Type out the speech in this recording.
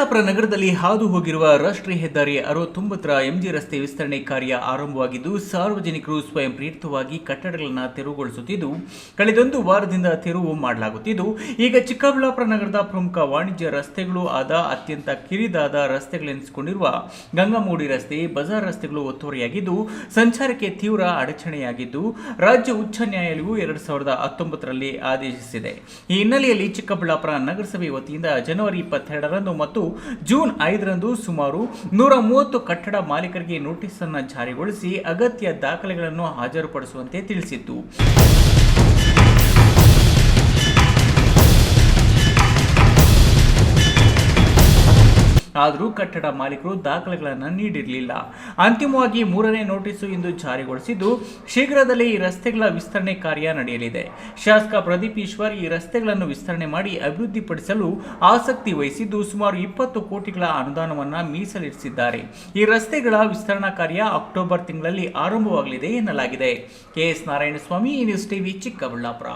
ಚಿಕ್ಕಬಳ್ಳಾಪುರ ನಗರದಲ್ಲಿ ಹಾದು ಹೋಗಿರುವ ರಾಷ್ಟ್ರೀಯ ಹೆದ್ದಾರಿ ಅರವತ್ತೊಂಬತ್ತರ ಎಂಜಿ ರಸ್ತೆ ವಿಸ್ತರಣೆ ಕಾರ್ಯ ಆರಂಭವಾಗಿದ್ದು, ಸಾರ್ವಜನಿಕರು ಸ್ವಯಂ ಪ್ರೇರಿತವಾಗಿ ಕಟ್ಟಡಗಳನ್ನು ತೆರವುಗೊಳಿಸುತ್ತಿದ್ದು, ಕಳೆದೊಂದು ವಾರದಿಂದ ತೆರವು ಮಾಡಲಾಗುತ್ತಿದ್ದು, ಈಗ ಚಿಕ್ಕಬಳ್ಳಾಪುರ ನಗರದ ಪ್ರಮುಖ ವಾಣಿಜ್ಯ ರಸ್ತೆಗಳು ಆದ ಅತ್ಯಂತ ಕಿರಿದಾದ ರಸ್ತೆಗಳೆನಿಸಿಕೊಂಡಿರುವ ಗಂಗಾಮೂಡಿ ರಸ್ತೆ, ಬಜಾರ್ ರಸ್ತೆಗಳು ಒತ್ತುವರಿಯಾಗಿದ್ದು, ಸಂಚಾರಕ್ಕೆ ತೀವ್ರ ಅಡಚಣೆಯಾಗಿದ್ದು, ರಾಜ್ಯ ಉಚ್ಚ ನ್ಯಾಯಾಲಯವು ಎರಡು ಸಾವಿರದ ಹತ್ತೊಂಬತ್ತರಲ್ಲಿ ಆದೇಶಿಸಿದೆ. ಈ ಹಿನ್ನೆಲೆಯಲ್ಲಿ ಚಿಕ್ಕಬಳ್ಳಾಪುರ ನಗರಸಭೆ ವತಿಯಿಂದ ಜನವರಿ ಇಪ್ಪತ್ತೆರಡರಂದು ಮತ್ತು ಜೂನ್ ಐದರಂದು ಸುಮಾರು ನೂರ ಮೂವತ್ತು ಕಟ್ಟಡ ಮಾಲೀಕರಿಗೆ ನೋಟಿಸ್ ಅನ್ನು ಜಾರಿಗೊಳಿಸಿ ಅಗತ್ಯ ದಾಖಲೆಗಳನ್ನು ಹಾಜರುಪಡಿಸುವಂತೆ ತಿಳಿಸಿತ್ತು. ಆದರೂ ಕಟ್ಟಡ ಮಾಲೀಕರು ದಾಖಲೆಗಳನ್ನು ನೀಡಿರಲಿಲ್ಲ. ಅಂತಿಮವಾಗಿ ಮೂರನೇ ನೋಟಿಸು ಇಂದು ಜಾರಿಗೊಳಿಸಿದ್ದು, ಶೀಘ್ರದಲ್ಲೇ ಈ ರಸ್ತೆಗಳ ವಿಸ್ತರಣೆ ಕಾರ್ಯ ನಡೆಯಲಿದೆ. ಶಾಸಕ ಪ್ರದೀಪ್ ಈಶ್ವರ್ ಈ ರಸ್ತೆಗಳನ್ನು ವಿಸ್ತರಣೆ ಮಾಡಿ ಅಭಿವೃದ್ಧಿಪಡಿಸಲು ಆಸಕ್ತಿ ವಹಿಸಿದ್ದು, ಸುಮಾರು ಇಪ್ಪತ್ತು ಕೋಟಿಗಳ ಅನುದಾನವನ್ನು ಮೀಸಲಿರಿಸಿದ್ದಾರೆ ಈ ರಸ್ತೆಗಳ ವಿಸ್ತರಣಾ ಕಾರ್ಯ ಅಕ್ಟೋಬರ್ ತಿಂಗಳಲ್ಲಿ ಆರಂಭವಾಗಲಿದೆ ಎನ್ನಲಾಗಿದೆ. K S Narayanaswamy, news TV Chikkaballapur.